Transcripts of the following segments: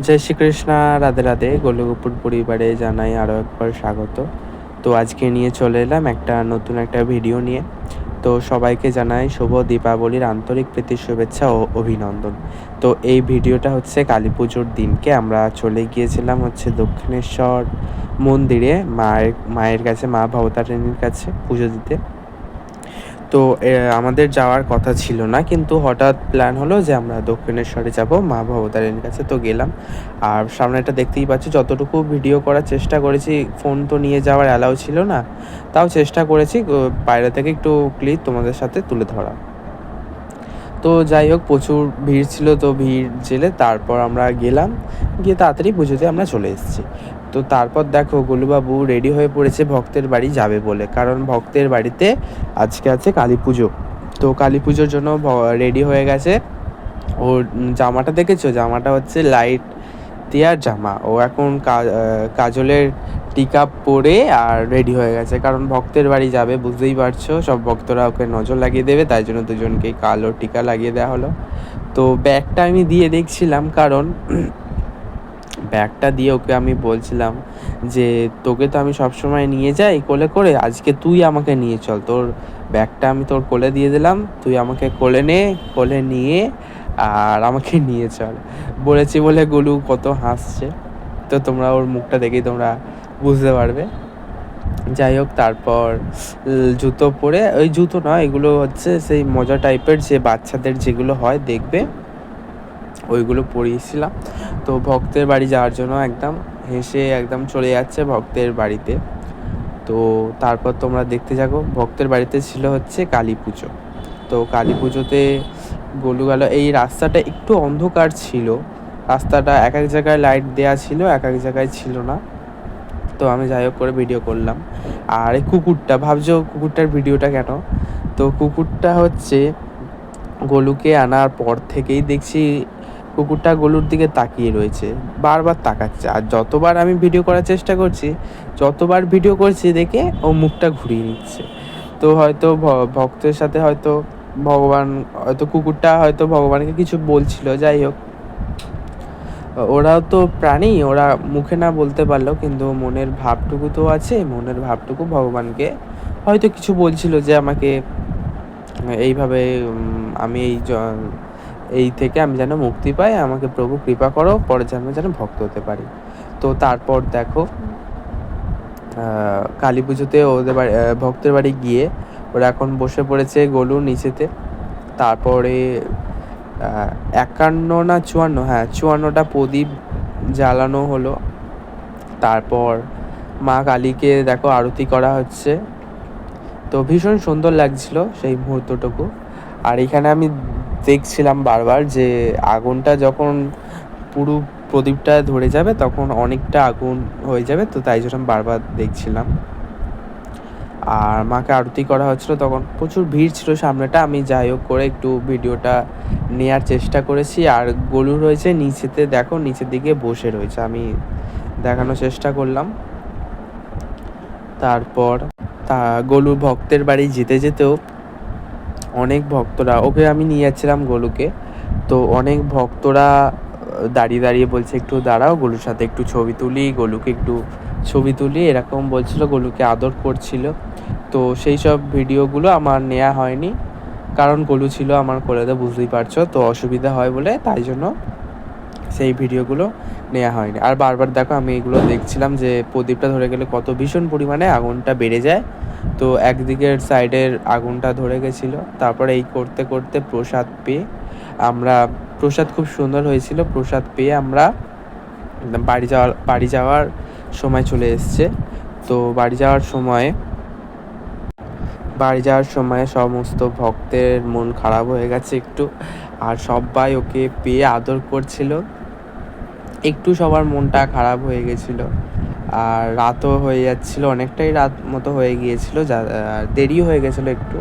জয় শ্রীকৃষ্ণ, রাধে রাধে। গোলগোপুর পরিবারে জানাই আরও একবার স্বাগত। তো আজকে নিয়ে চলে এলাম একটা নতুন একটা ভিডিও নিয়ে। তো সবাইকে জানাই শুভ দীপাবলির আন্তরিক প্রীতি, শুভেচ্ছা ও অভিনন্দন। তো এই ভিডিওটা হচ্ছে কালী পুজোর দিনকে। আমরা চলে গিয়েছিলাম হচ্ছে দক্ষিণেশ্বর মন্দিরে মায়ের মায়ের কাছে, মা ভবতারিণীর কাছে পুজো দিতে। তো আমাদের যাওয়ার কথা ছিল না, কিন্তু হঠাৎ প্ল্যান হলো যে আমরা দক্ষিণেশ্বরে যাব, মা ভবতারিণীর কাছে তো গেলাম। আর সামনেটা দেখতেই পাচ্ছি, যতটুকু ভিডিও করার চেষ্টা করেছি ফোন তো নিয়ে যাওয়ার অ্যালাউ ছিল না। তাও চেষ্টা করেছি বাইরে থেকে একটু ক্লিপ তোমাদের সাথে তুলে ধরা তো যাই হোক, প্রচুর ভিড় ছিল তো ভিড় জেলে, তারপর আমরা গেলাম, গিয়ে তাড়াতাড়ি পুজোতে আমরা চলে এসেছি। তো তারপর দেখো গোলুবাবু রেডি হয়ে পড়েছে ভক্তের বাড়ি যাবে বলে। কারণ ভক্তের বাড়িতে আজকে আছে কালী পুজো। তো কালী পুজোর জন্য রেডি হয়ে গেছে। ওর জামাটা দেখেছ? জামাটা হচ্ছে লাইট দেওয়ার জামা। ও এখন কাজলের টিকা পরে আর রেডি হয়ে গেছে। কারণ ভক্তের বাড়ি যাবে, বুঝতেই পারছ? সব ভক্তরা ওকে নজর লাগিয়ে দেবে, তাই জন্য দুজনকেই কালো টিকা লাগিয়ে দেওয়া হলো। তো ব্যাগটা আমি দিয়ে দেখছিলাম, কারণ ব্যাগটা দিয়ে ওকে আমি বলছিলাম যে, তোকে তো আমি সবসময় নিয়ে যাই কোলে করে, আজকে তুই আমাকে নিয়ে চল। তোর ব্যাগটা আমি তোর কোলে দিয়ে দিলাম, তুই আমাকে কোলে নে, কোলে নিয়ে আর আমাকে নিয়ে চল। বলেছি বলে গুলু কত হাসছে। তো তোমরা ওর মুখটা দেখেই তোমরা বুঝতে পারবে। যাই হোক, তারপর জুতো পরে, ওই জুতো না এগুলো হচ্ছে সেই মজা টাইপের যে বাচ্চাদের যেগুলো হয়, দেখবে। ওইগুলো পরিয়েছিলাম তো ভক্তের বাড়ি যাওয়ার জন্য একদম হেসে একদম চলে যাচ্ছে ভক্তের বাড়িতে। তো তারপর তোমরা দেখতে যাব ভক্তের বাড়িতে ছিল হচ্ছে কালী পুজো। তো কালী পুজোতে গলু গেল এই রাস্তাটা একটু অন্ধকার ছিল। রাস্তাটা এক এক জায়গায় লাইট দেওয়া ছিল, এক এক জায়গায় ছিল না। তো আমি যাই হোক করে ভিডিও করলাম। আর এই কুকুরটা, ভাবছ কুকুরটার ভিডিওটা কেন? তো কুকুরটা হচ্ছে গলুকে আনার পর থেকেই দেখছি কুকুরটা গলুর দিকে তাকিয়ে রয়েছে, বারবার তাকাচ্ছে। আর যতবার আমি ভিডিও করার চেষ্টা করছি, যতবার ভিডিও করছি দেখে ও মুখটা ঘুরিয়ে নিচ্ছে। তো হয়তো ভক্তের সাথে হয়তো ভগবান, হয়তো কুকুরটা হয়তো ভগবানকে কিছু বলছিল, যাই হোক। ওরাও তো প্রাণী, ওরা মুখে না বলতে পারলেও কিন্তু মনের ভাবটুকু তো আছে, মনের ভাবটুকু ভগবানকে হয়তো কিছু বলছিল যে আমাকে, এইভাবে আমি এই এই থেকে আমি যেন মুক্তি পাই, আমাকে প্রভু কৃপা করো, পরে যেন যেন ভক্ত হতে পারি। তো তারপর দেখো কালী পুজোতে ওদের বাড়ি ভক্তের বাড়ি গিয়ে ওরা এখন বসে পড়েছে গলু নিচেতে। তারপরে একান্ন না চুয়ান্ন? হ্যাঁ চুয়ান্নটা প্রদীপ জ্বালানো হলো। তারপর মা কালীকে দেখো আরতি করা হচ্ছে। তো ভীষণ সুন্দর লাগছিল সেই মুহূর্তটুকু। আর এখানে আমি দেখছিলাম বারবার যে আগুনটা যখন পুরো প্রদীপটা ধরে যাবে তখন অনেকটা আগুন হয়ে যাবে, তো তাই জন্য বারবার দেখছিলাম। আর মাকে আরতি করা হচ্ছিল, তখন প্রচুর ভিড় ছিল সামনেটা, আমি যাই হোক করে একটু ভিডিওটা নেওয়ার চেষ্টা করেছি। আর গলু রয়েছে নিচেতে, দেখো নিচের দিকে বসে রয়েছে, আমি দেখানোর চেষ্টা করলাম। তারপর তা গলু ভক্তের বাড়ি যেতে যেতেও অনেক ভক্তরা, ওকে আমি নিয়ে যাচ্ছিলাম গোলুকে। তো অনেক ভক্তরা দাঁড়িয়ে দাঁড়িয়ে বলছে, একটু দাঁড়াও গোলুর সাথে, একটু ছবি তুলি, গোলুকে একটু ছবি তুলি। এরকম বলছিল, গোলুকে আদর করছিল। তো সেই সব ভিডিওগুলো আমার নেওয়া হয়নি, কারণ গোলু ছিল আমার কোলেতে বুঝতেই পারছ, তো অসুবিধা হয় বলে তাই জন্য সেই ভিডিওগুলো নেওয়া হয়নি। আর বারবার দেখো, আমি এগুলো দেখছিলাম যে প্রদীপটা ধরে গেলে কত ভীষণ পরিমাণে আগুনটা বেড়ে যায়। তো একদিকের সাইডের আগুনটা ধরে গেছিল। তারপরে এই করতে করতে প্রসাদ পেয়ে আমরা, প্রসাদ খুব সুন্দর হয়েছিল। প্রসাদ পেয়ে আমরা বাড়ি যাওয়ার বাড়ি যাওয়ার সময় চলে এসছে। তো বাড়ি যাওয়ার সময়, বাড়ি যাওয়ার সময় সমস্ত ভক্তের মন খারাপ হয়ে গেছে একটু। আর সবাই ওকে পেয়ে আদর করছিল। একটু সবার মনটা খারাপ হয়ে গেছিল। আর রাতও হয়ে যাচ্ছিল, অনেকটাই রাত মতো হয়ে গিয়েছিল, যা দেরি হয়ে গেছিল একটু।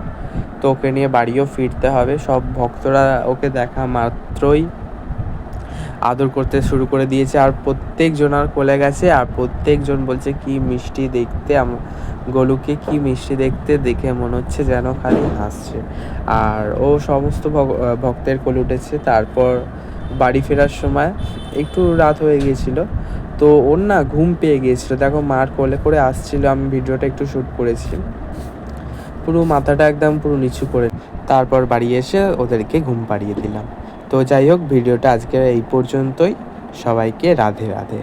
তো ওকে নিয়ে বাড়িও ফিরতে হবে। সব ভক্তরা ওকে দেখা মাত্রই আদর করতে শুরু করে দিয়েছে। আর প্রত্যেকজন আর কোলে গেছে, আর প্রত্যেকজন বলছে, কি মিষ্টি দেখতে গলুকে, কি মিষ্টি দেখতে? দেখে মনে হচ্ছে যেন খালি হাসছে। আর ও সমস্ত ভক্তের কোলে উঠেছে। তারপর বাড়ি ফেরার সময় একটু রাত হয়ে গিয়েছিল। তো ওর না ঘুম পেয়ে গিয়েছিল। দেখো মার কোলে করে আসছিল, আমি ভিডিওটা একটু শ্যুট করেছি। পুরো মাথাটা একদম পুরো নিচু করে তারপর বাড়ি এসে ওদেরকে ঘুম পাড়িয়ে দিলাম। তো যাই হোক ভিডিওটা আজকে এই পর্যন্তই। সবাইকে রাধে রাধে।